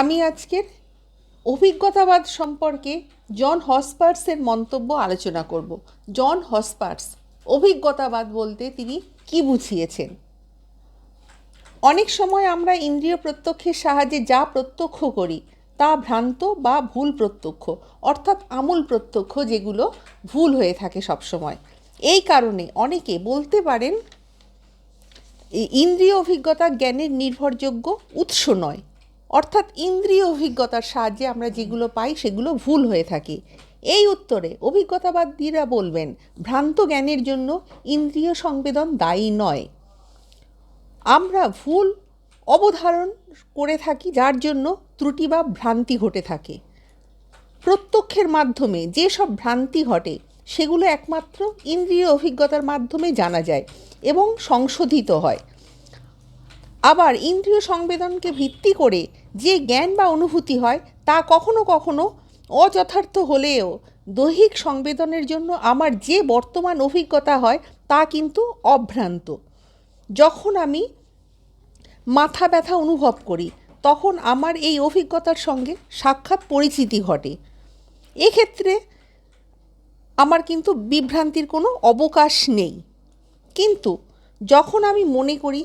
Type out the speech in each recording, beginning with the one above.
আমি আজকের অভিজ্ঞতাবাদ সম্পর্কে জন হসপার্সের মন্তব্য আলোচনা করব। জন হসপার্স, অভিজ্ঞতাবাদ বলতে তিনি কি বুঝিয়েছেন? অনেক সময় আমরা ইন্দ্রিয় প্রত্যক্ষের সাহায্যে যা প্রত্যক্ষ করি, তা ভ্রান্ত বা ভুল প্রত্যক্ষ, অর্থাৎ আমূল প্রত্যক্ষ যেগুলো ভুল হয়ে থাকে সবসময়। এই কারণে অনেকে বলতে পারেন ইন্দ্রিয় অভিজ্ঞতা জ্ঞানের নির্ভরযোগ্য উৎস নয়। অর্থাৎ ইন্দ্রিয় অভিজ্ঞতার সাহায্যে আমরা যেগুলো পাই সেগুলো ভুল হয়ে থাকে। এই উত্তরে অভিজ্ঞতাবাদীরা বলবেন, ভ্রান্ত জ্ঞানের জন্য ইন্দ্রিয় সংবেদন দায়ী নয়। আমরা ভুল অবধারণ করে থাকি যার জন্য ত্রুটি বা ভ্রান্তি ঘটে থাকে। প্রত্যক্ষের মাধ্যমে যেসব ভ্রান্তি ঘটে, সেগুলো একমাত্র ইন্দ্রিয় অভিজ্ঞতার মাধ্যমে জানা যায় এবং সংশোধিত হয়। আবার ইন্দ্রিয় সংবেদনকে ভিত্তি করে যে জ্ঞান বা অনুভূতি হয় তা কখনো কখনো অযথার্থ হলেও দৈহিক সংবেদনের জন্য আমার যে বর্তমান অভিজ্ঞতা হয় তা কিন্তু অভ্রান্ত। যখন আমি মাথা ব্যথা অনুভব করি, তখন আমার এই অভিজ্ঞতার সঙ্গে সাক্ষাৎ পরিচিতি ঘটে। এক্ষেত্রে আমার কিন্তু বিভ্রান্তির কোনো অবকাশ নেই। কিন্তু যখন আমি মনে করি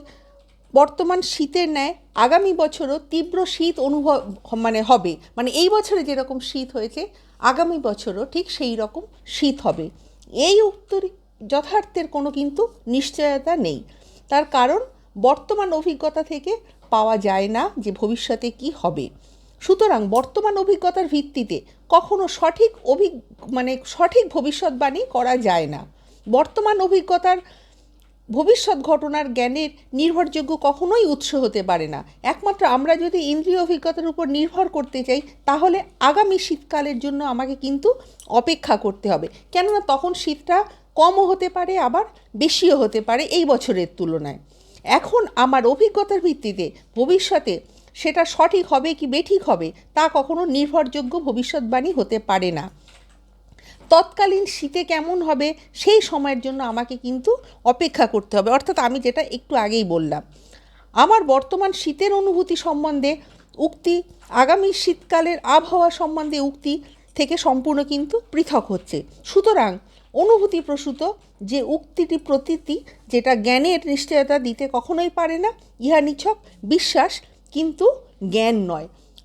বর্তমান শীতের ন্যায় আগামী বছরও তীব্র শীত অনুভব মানে হবে। মানে এই বছরে যেরকম শীত হয়েছে, আগামী বছরও ঠিক সেই রকম শীত হবে। এই উত্তর যথার্থের কোনো কিন্তু নিশ্চয়তা নেই। তার কারণ, বর্তমান অভিজ্ঞতা থেকে পাওয়া যায় না যে ভবিষ্যতে কি হবে। সুতরাং বর্তমান অভিজ্ঞতার ভিত্তিতে কখনো সঠিক অভি মানে সঠিক ভবিষ্যৎবাণী করা যায় না। বর্তমান অভিজ্ঞতার ভবিষ্যৎ ঘটনার জ্ঞানের নির্ভরযোগ্য কখনোই উৎস হতে পারে না। একমাত্র আমরা যদি ইন্দ্রিয় অভিজ্ঞতার উপর নির্ভর করতে চাই, তাহলে আগামী শীতকালের জন্য আমাকে কিন্তু অপেক্ষা করতে হবে। কেননা তখন শীতটা কমও হতে পারে, আবার বেশিও হতে পারে এই বছরের তুলনায়। এখন আমার অভিজ্ঞতার ভিত্তিতে ভবিষ্যতে সেটা সঠিক হবে কি বেঠিক হবে, তা কখনো নির্ভরযোগ্য ভবিষ্যৎবাণী হতে পারে না। তৎকালীন শীতে কেমন হবে সেই সময়ের জন্য আমাকে কিন্তু অপেক্ষা করতে হবে। অর্থাৎ আমি যেটা একটু আগেই বললাম, আমার বর্তমান শীতের অনুভূতি সম্বন্ধে উক্তি, আগামী শীতকালের আবহাওয়া সম্বন্ধে উক্তি থেকে সম্পূর্ণ কিন্তু পৃথক হচ্ছে। সুতরাং অনুভূতি প্রসূত যে উক্তিটি প্রতীতি, যেটা জ্ঞানের নিশ্চয়তা দিতে কখনোই পারে না, ইহা নিছক বিশ্বাস কিন্তু জ্ঞান নয়।